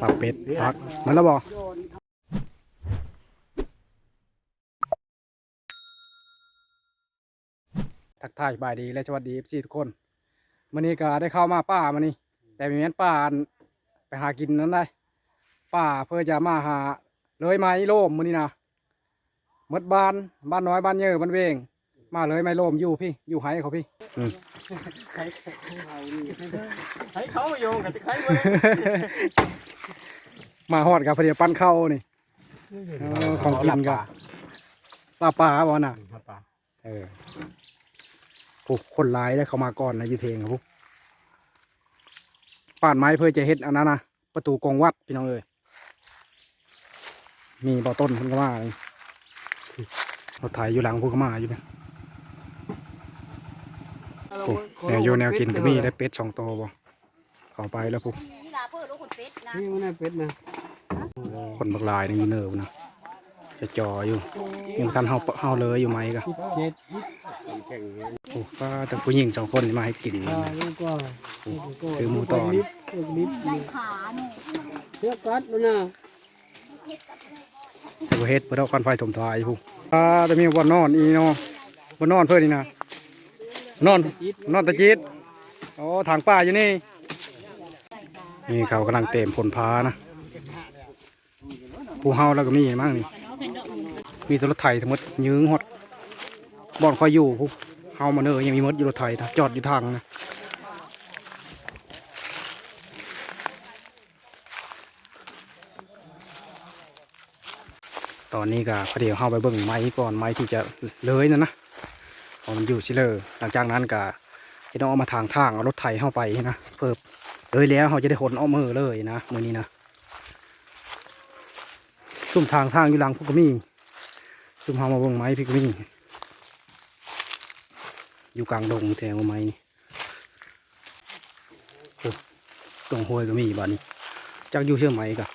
ปรับเป็ดพักมันแล้วบอกทักทายบายดีและสวัสดีเอฟซีทุกคนวันนี้ก็ได้เข้ามาป่ามานี่แต่ไม่แม่นป่าไปหากินนั้นได้ ป่าเพื่อจะมาหาเลยไม้โล่มมือนี้นะมดบ้านบ้านน้อยบ้านเยอะบ้านเวง มาเลยไม้โล่มอยู่พี่อยู่ไห้เขาพี่ใครเขานี่ใครเขาโยงกับใครวะมาฮอดกับเพอดีปั้นเข้านี่เออของกินกับลาบปลาบ่น่ะครับป่าเออพวกคนร้ายได้เข้ามาก่อนนะอยูเทงครับพวกป่านไม้เพื่อจะเฮ็ดอันนั้นนะประตูกองวัดพี่น้องเอ้ยมีบ่อต้นเพิ่นก็มาเลยรถไถอยู่หลังพวกก็มาอยู่เนี่ย โอ้แนวอยู่แนวกินก็มีได้เป็ดสองตัวบ่เข้าไปแล้วพวกนี่ลาเพื่อลูกคนเป็ดนะนี่มันน่าเป็ดนะคนบักลายนี่อยู่เนิร์นะจะจออยู่ยังทันเฮาเฮาเลยอยู่ไหมกะเจ็ดโอ้ก็แต่ผู้หญิงสองคนนี่มาให้กินอ่าลูกก็คือหมูต่อลิฟลิฟในขาหนูเชือกกัดแล้วนะแต่ว่าเฮ็ดเพื่อเอาควันไฟถมทายผู้อ่าแต่มีบ่อนอนอีเนาะบ่อนอนเพื่อนนี่นะ นอนนอนตะจิตโอ้ทางป่าอยู่นี่ นี่เขากำลังเต็มผลพานะผู้เฮาแล้วก็มีมั่งนี่ มีตัวรถไถทั้งหมดยืงหดบ่อนคอยอยู่ผู้เฮามาเนอยังมีมดอยู่รถไถนะจอดอยู่ทางนะตอนนี้ก็พอดีเข้าไปเบิ่งไม้ก่อนไม้ที่จะเลยนะนะ พอมันอยู่ซิเลอร์หลังจากนั้นก็จะต้องเอามาทางทางเอารถไถเข้าไปนะเพิ่มเลยแล้วเขาจะได้ขนเอามือเลยนะมือนี้นะซุ่มทางทางอยู่หลังพวกก็มีซุ่มเฮามาเบิ่งไม้พี่ก็มีอยู่กลางดงแถวไม้นี่โอ้ตรงห้วยก็มีบ้านนี้จักอยู่เชื่อไหมกะ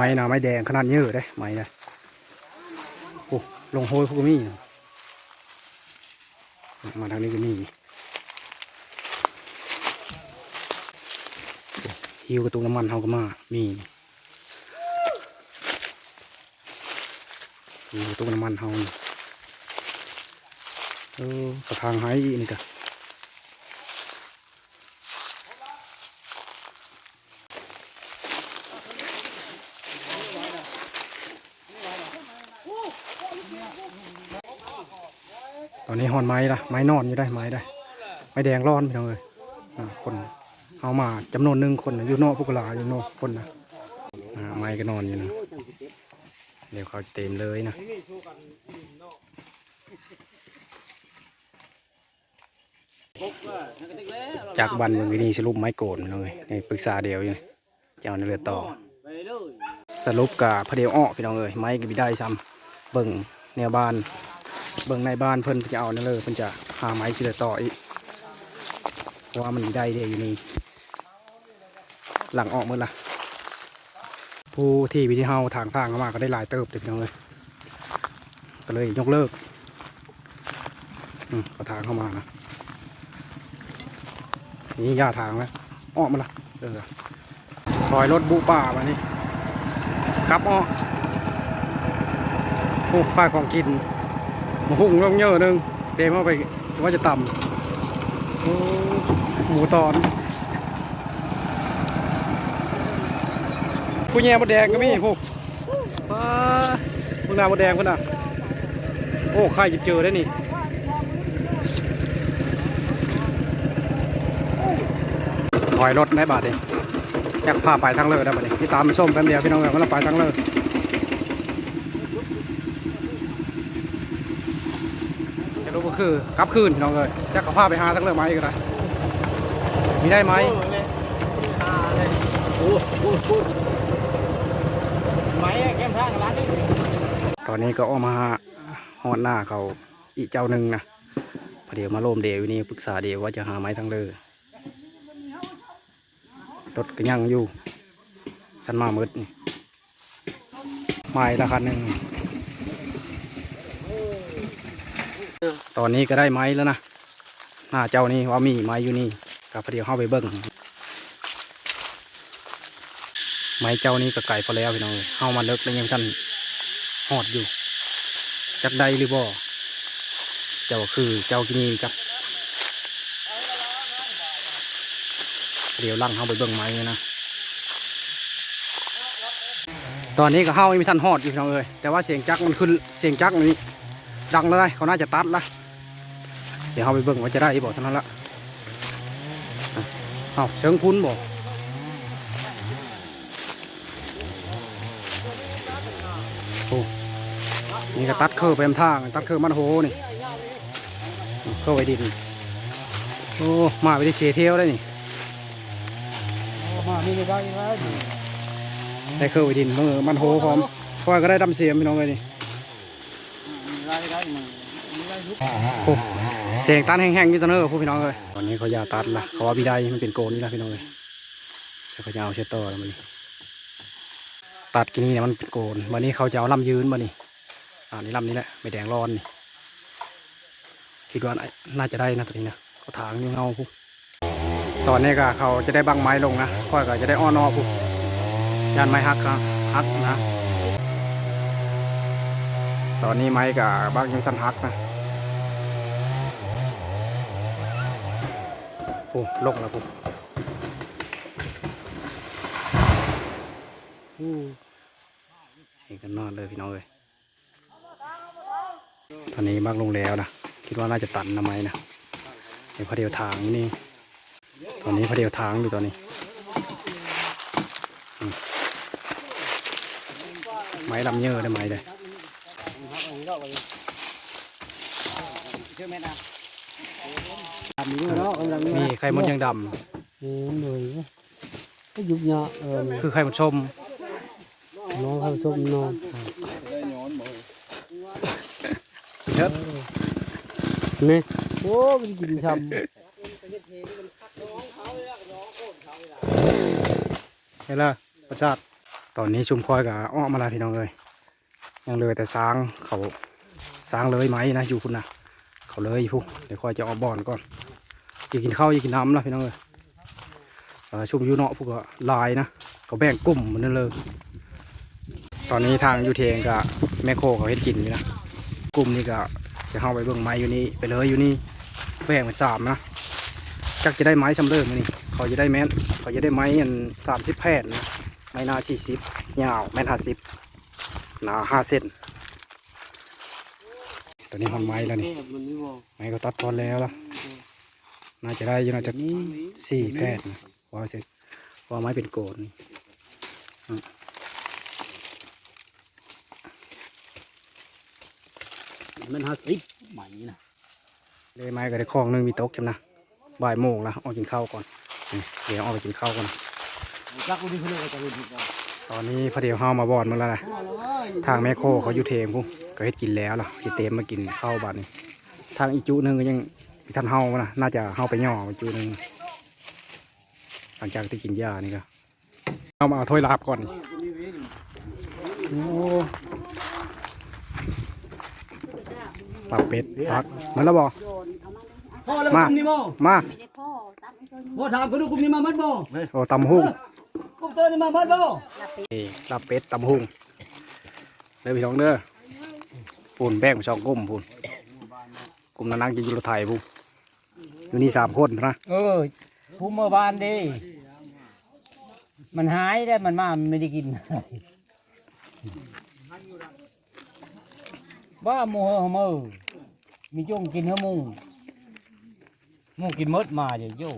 ไม้นะไม้แดงขนาดเยอะได้ไม้นะโอ้ลงโหยพวกก็มีมาทางนี้ก็มีหิวกระตุกน้ำมันเขาก็มา มีหิวกระตุกน้ำมันเขาเออกระทางไห้อีกนี่กะ ตอนนี้หอนไม้ละไม้นอนอยู่ได้ไม้ได้ ไม้แดงร้อนพี่น้องเลยคนเอามาจำนวนหนึ่งคนอยู่นอกพวกลาอยู่นอกคนนะไม้ก็นอนอยู่นะเดี๋ยวเขาเต็มเลยนะจากบันเมืองนี้สรุปไม้โกนพี่น้งเลยในปรึกษาเดียวอยู่จะเอาในเรือต่อ สรุปกับพระเดียวอ้อพี่น้องเอ้ยไม้ก็บิได้ซ้ำเบิ่งแนวบ้าน เบิ่งในบ้านเพิ่นจะเอานั่นเลยเพิ่นจะหาไม้สิเลือต่ออีกเพราะว่ามันได้เดียวอยู่นี่หลังออกหมืดละผู้ที่วิธีเฮาทางทางเข้ามาก็ได้หลายเติบเลยพี่น้องเลยก็เลยยกเลิกอืมก็ทางเข้ามานะนี่ย่าทางแล้วออกมาละเออถอยรถบุป่ามานี่กลับอ้อโอ้ป้าของกิน มูหุ่งลงเยอะนึงเต็มเข้าไปว่าจะต่ำหมูตอนผู้แย่มดแดงก็มีพวกป้าพวกนามดแดงพวกน่ะ โอ้ใครจะเจอได้นี่ถอยรถได้บาทเองอยากพาไปทางเลยนะบัดนี้ที่ตามส้มแป๊บเดียวพี่น้องเอ๋ยว่าเราไปทางเลยจะรู้ก็ คือกลับคืนพี่น้องเอ๋ยจะขับพาไปหาทางเลยไหมก็ได้มีได้ไหมโอ้โหไม้แก้มทางร้านนี้ตอนนี้ก็ออกมาฮอดหน้าเขาอีกเจ้าหนึ่งนะพอเดี๋ยวมาโลมเดียวอยู่นี่ปรึกษาเดียวว่าจะหาไม้ทางเลยรถก็ยังอยู่สันมามืดนี่ไม้ราคาหนึ่ง ตอนนี้ก็ได้ไม้แล้วนะหน้าเจ้านี่ว่ามีไม้อยู่นี่กับพอดีเข้าไปเบิ้งไม้เจ้านี่ก็ไก่พอแล้วพี่น้องเข้ามาเลิกแล้วยังท่านหอดอยู่ จักได้หรือบ่เจ้าคือเจ้ากินีจักเดี๋ยวลั่งเข้าไปเบิ่งไม้นะตอนนี้ก็เข้าไม่มีทันหอดอยู่พี่น้องเอ้ยแต่ว่าเสียงจักรมันขึ้นเสียงจักรนี่ดังแล้วได้เขาน่าจะตัดละ ดี๋ยวเข้าไปเบิ่งว่าจะได้บ่เท่านั้นละอะเอาเชิงคุ้นบ่โอ้นี่ก็ตัดเคอร์ไปทางตัดเคอร์มันโหนี่เคอร์ไว้ดินโอ้มาไปได้เสียเที่ยวได้นี่มานี่ไม่ได้ยังไงได้เคอร์ไว้ดินมือมันโหพร้อมพอยก็ได้ดำเสียมพี่น้องเลยนี่ได้ได้มึงได้ลุกโอ้เสียงตันแห้งๆนี่ตอนนอร์ผู้พี่น้องเลยตอนนี้เขาอยาตัดละเขาว่าพี่ได้มันเป็นโกนนี่ละพี่น้องเลยแต่เขาจะเอาเชตเตอร์แล้วมันนี่ตัดกินนี่เนี่ยมันเป็นโกนวันนี้เขาจะเอาลำยืนมานี่อ่านี่ลำนี้แหละไม่แดงร้อนนี่คิดว่าน่าจะได้นะตัวนี้นะเขาถางอยู่เงาผู้ตอนนี้ก็เขาจะได้บังไม้ลงนะค่อยก็จะได้อ้อนอผู้ยานไม้ฮักครับฮักนะ ตอนนี้ไม้กับบางยังสันฮักนะ โอ้ลงแล้วปุ๊อู้เสียกันนอนเลยพี่น้องเลยตอนนี้มากลงแล้วนะ คิดว่าน่าจะตันนะไมนะเดี๋ยวพอเดียวทางนี่ ตอนนี้พอเดียวทางอยู่ตอนนี้ ไม้ลำเยอะได้ไหมเลยเชื่อแม่นะ อยู่เนาะกำลังมีไข่มดยังดนี่เลยก็ยุบเนาะเออำคือไข่มดชมน้องเขาชมน้องเยอะนี่โอ้มันกินช้เห็นล้วประชาติตอนนี้ชุมคอยกับอ้อมาแล้วพี่น้องเลยยังเลยแต่สร้างเขาสร้างเลยไหมนะอยู่คุณนะเขาเลยอยู่พุ่เดี๋ยวคอยจะเออกบอนก่อน อยากกินข้าวอยากกินน้ำแล้วพี่น้องเลยเอ่อชุมยูเนาะพวกก็ลายนะเขาแบ่งกลุ่มเหมือนนั่นเลย ตอนนี้ทางยูเทงกับแม่โคเขาเฮ็ดกินอยู่นะกลุ่มนี้ก็จะเข้าไปเบิ่งไม้อยู่นี่ไปเลยอยู่นี่แบ่งเป็นสามนะจักจะได้ไม้ชำเริมนี่เขาจะได้แม้นเขาจะได้ไม้อันสามสิบแผ่นนะไม้นาสี่สิบยาวแม่นห้าสิบหนาห้าเซนตอนนี้หอนไม้แล้วนี่ไม้ก็ตัดตอนแล้วล่ะ น่าจะได้อยังน่าจะสี่แผ่นนะว่าจะว่าไม้เป็นโกนนี่มันห้าสิบใหม่นะเลยไม้ก็ได้คลองหนึงมีโต๊ะจำนะบ่ายโมงแล้วออกกินข้าวก่อนนี่เดี๋ยวออกไปกินข้าวก่อนนะจักรดีเขาเลยจะรู้ดีกว่าตอนนี้พอเดียวเฮามาบอนมาแล้วนะทางแม่โคเขาอยู่เทมพุ่ก็เฮ็ดกินแล้วล่ะสิเต็มมากินข้าวบัดนี้ทางอีกจุหนึงก็ยัง มีท่านเฮานะน่าจะเฮาไปย่ออีกจุหนึงหลังจากที่กินหญ้านี่ก็เอามาเอาถ้วยลาบก่อนนี่โอ้ปลาเป็ดพักมันแล้วบ่พ่อแล้วมาคุมนี่บ่มาไม่ได้พ่อตัดไม่เคยพ่อถามเขาดูคุมนี่มามัดบ่โอ้ตำหุ่งคุมเตอร์นี่มามัดบ่ลาเป็ดนี่ลาบเป็ดตำหุ่งเด้อพี่น้องเด้อปุ่นแบ่งไปสองกลุ่มปุ่นกลุ่มนั้นนั่งกินอยูโรไทยพุ่น อยู่นี่สามคนนะเออคุมเมื่อวานดิมันหายได้มันมามันไม่ได้กินบ้าโมโหเมอมีจุ้งกินเหรอมูมูกินมดมาเดี๋ยวโย่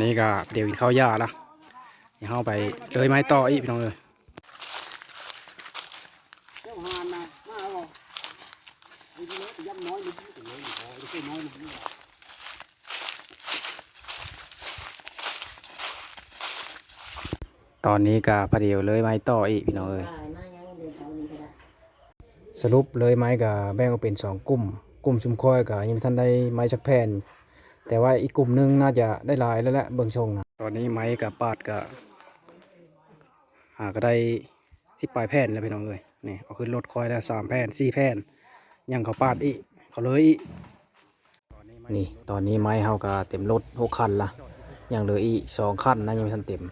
นี่ก็เดี๋ยวกินข้าวยาละ เดี๋ยวเข้าไปเลยไม้ต่ออีกพี่น้องเอ้ยตอนนี้ก็พอดียวเลยไม้ต่ออีกพี่น้องเอ้ยสรุปเลยไม้กับแบ่งออกเป็นสองกลุ่ม กลุ่มชุมคอยกับยังไม่ทันได้ไม้สักแผ่นแต่ว่าอีกกลุ่มนึงน่าจะได้ลายแล้วแหละเบิ่งชงนะตอนนี้ไม้กับปาดกับาก็ได้สิบปลายแผ่นแล้วพี่น้องเลยนี่เอาขึ้นรถคอยได้สามแผ่นสี่แผ่นยังเขาปาดอีกเขาเลยอีกนี่ตอนนี้ไม้เฮาก็เต็มรถหกคันละยังเหลืออีกสองคันนะยังไม่ทันเต็ม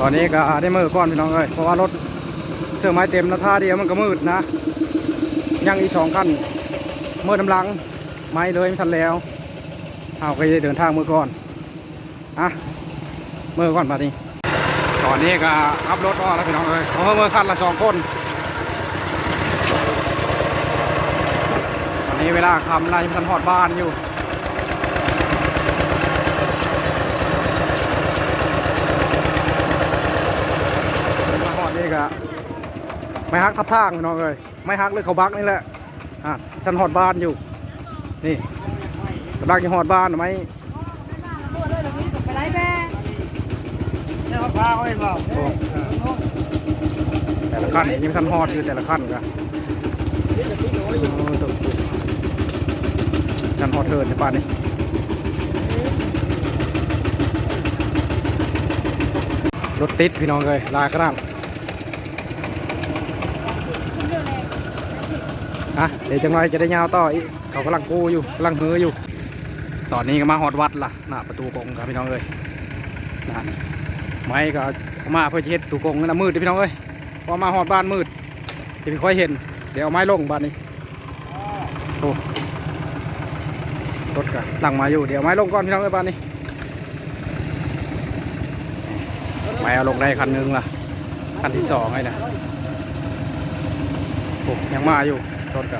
ตอนนี้ก็ได้มือก่อนพี่น้องเลยเพราะว่ารถเสื้อไม้เต็มนะท่าเดียวมันก็มืดนะ ยังอีกสองคันเมืดน้ำลังไม้เลยไม่ทันแล้วเอาก็จะเดินทางมือก่อนอะมือก่อนมาดิ อนนี้ก็อัพรถออแล้วพี่น้องเลยเพราะว่ามือคันละสองคนตอนนี้เวลาคำนายยังไม่ทันหอดบ้านอยู่มาหอดนี่ก็ไม่ฮักทับทางพี่น้องเลยไม่ฮักเลยเขาบักนี่แหละอะฉันหอดบ้านอยู่ นี่กำลังจะหอดบ้านไหม ไปไรแม่ เนี่ยพาเขาเห็นเปล่า โอ้ แต่ละขั้นยังไม่ทันหอดอยู่แต่ละขั้นก็โอ้นหอดเทินในป่านนี้รถติดพี่น้องเลยลากระด้างอะเดี๋ยวจังไรจะได้ยาวต่ออีกเขากำลังกูอยู่กำลังเฮืออยู่ ตอนนี้ก็มาหอดวัดล่ะหน้าประตูกงครับพี่น้องเลยนะ ไม้ก็มาเพื่อเฮ็ดตูกงนะมืดด้อพี่น้องเอ้ยพอมาหอดบ้านมืดจะไม่ค่อยเห็น เดี๋ยวเอาไม้ลงบ้านนี้โอ้รถก็ตั้งมาอยู่เดี๋ยวไม้ลงก่อนพี่น้องเอ้ยบ้านนี้ไม้เอาลงได้คันหนึงละคันที่สองไอ้นะโอ้ยังมาอยู่รถก็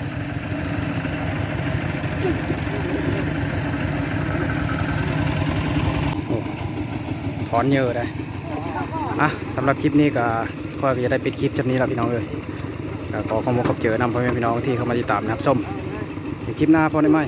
ถอนเยอะได้อะสำหรับคลิปนี้ก็ค่อยจะได้ปิดคลิปจบนี้แล้วพี่น้องเลยก็ขอขอบคุณขอบเจอนำพ่อแม่พี่น้องที่เข้ามาติดตามนะครับส้มคลิปหน้าพอได้ไหม